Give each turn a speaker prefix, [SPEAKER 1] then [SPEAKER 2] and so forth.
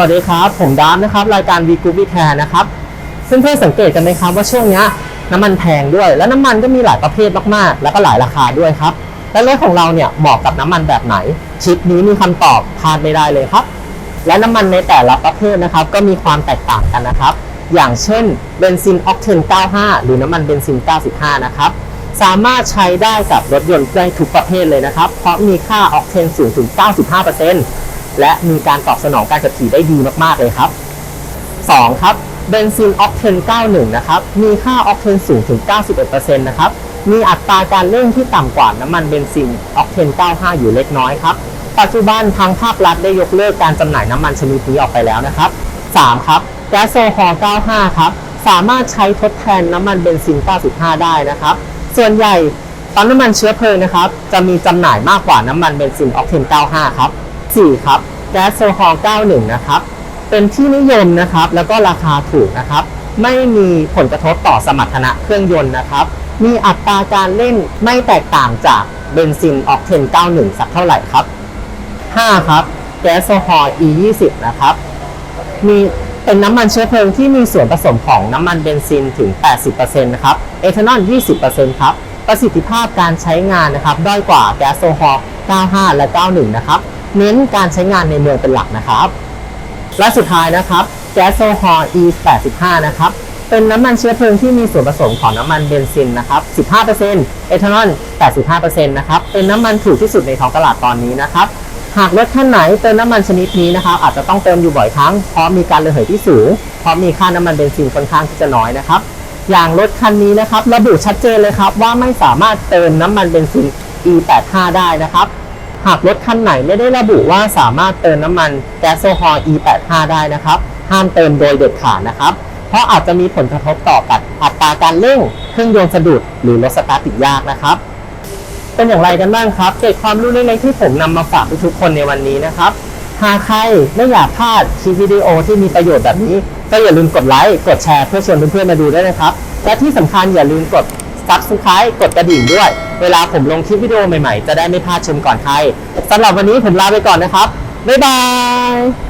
[SPEAKER 1] วัสดีครับ ผมดามนะครับ รายการ v ีกูบีแคร์นะครับเพื่อนๆสังเกตกันไหมครับว่าช่วงนี้น้ำมันแพงด้วย และน้ำมันก็มีหลายประเภทมากๆ แล้วก็หลายราคาด้วยครับ และรถของเราเนี่ยเหมาะกับน้ำมันแบบไหน ชิปนี้มีคำตอบพลาดไม่ได้เลยครับ และน้ำมันในแต่ละประเภทนะครับ ก็มีความแตกต่างกันนะครับ อย่างเช่นเบนซินออกเทน 95 หรือน้ำมันเบนซิน 95 นะครับสามารถใช้ได้กับรถยนต์ได้ทุกประเภทเลยนะครับ เพราะมีค่าออกเทนสูงถึง 95% และมีการตอบสนองการขับขี่ได้ดีมากๆเลยครับ 2 ครับเบนซินออกเทน 91 นะครับ มีค่าออกเทนสูงถึง 91%นะครับ มีอัตราการเร่งที่ต่ำกว่าน้ำมันเบนซินออกเทน 95 อยู่เล็กน้อยครับ ปัจจุบันทางภาครัฐได้ยกเลิกการจำหน่ายน้ำมันชนิดนี้ออกไปแล้วนะครับ 3 ครับแก๊สโซฮอล์ 95 ครับ สามารถใช้ทดแทนน้ำมันเบนซิน 95 ได้นะครับ ส่วนใหญ่ปั๊มน้ำมันเชื้อเพลิงนะครับ จะมีจำหน่ายมากกว่าน้ำมันเบนซินออกเทน 95 ครับ 4 ครับแก๊สโซฮอล์91 นะครับ เป็นที่นิยมนะครับ แล้วก็ราคาถูกนะครับ ไม่มีผลกระทบต่อสมรรถนะเครื่องยนต์นะครับ มีอัตราการเล่นไม่แตกต่างจากเบนซินออกเทน91 สักเท่าไหร่ครับ 5 ครับแก๊สโซฮอล์ E20 นะครับ มีเป็นน้ำมันเชื้อเพลิงที่มีส่วนผสมของน้ำมันเบนซินถึง 80%นะครับ เอทานอล 20%ครับ ประสิทธิภาพการใช้งานนะครับ ด้อยกว่าแก๊สโซฮอล์ 95 และ 91 นะครับ เน้นการใช้งานในเมืองเป็นหลักนะครับ และสุดท้ายนะครับแก๊สโซฮอล์ E85 นะครับ เป็นน้ำมันเชื้อเพลิงที่มีส่วนผสมของน้ำมันเบนซินนะครับ 15%เอทานอล 85%นะครับ เป็นน้ำมันถูกที่สุดในท้องตลาดตอนนี้นะครับ หากรถท่านไหนเติมน้ำมันชนิดนี้นะครับ อาจจะต้องเติมอยู่บ่อยครั้ง เพราะมีการระเหยที่สูง เพราะมีค่าน้ำมันเบนซินค่อนข้างที่จะน้อยนะครับ อย่างรถคันนี้นะครับ ระบุชัดเจนเลยครับว่าไม่สามารถเติมน้ำมันเบนซิน E85 ได้นะครับ หากรถคันไหนไม่ได้ระบุว่าสามารถเติมน้ำมันแก๊สโซฮอล์ E85 ได้นะครับ ห้ามเติมโดยเด็ดขาดนะครับ เพราะอาจจะมีผลกระทบต่อกับอัตราการเร่ง เครื่องยนต์สะดุด หรือรถสตาร์ทติดยากนะครับ เป็นอย่างไรกันบ้างครับ เกร็ดความรู้เล็กๆที่ผมนำมาฝากทุกคนในวันนี้นะครับ หากใครไม่อยากพลาดคลิปวิดีโอที่มีประโยชน์แบบนี้ ก็อย่าลืมกดไลค์ กดแชร์เพื่อชวนเพื่อนๆมาดูด้วยนะครับ และที่สำคัญอย่าลืมกด ซับสไครต์กดกระดิ่งด้วย เวลาผมลงคลิปวิดีโอใหม่ๆ จะได้ไม่พลาดชมก่อนใครสำหรับวันนี้ผมลาไปก่อนนะครับ บ๊ายบาย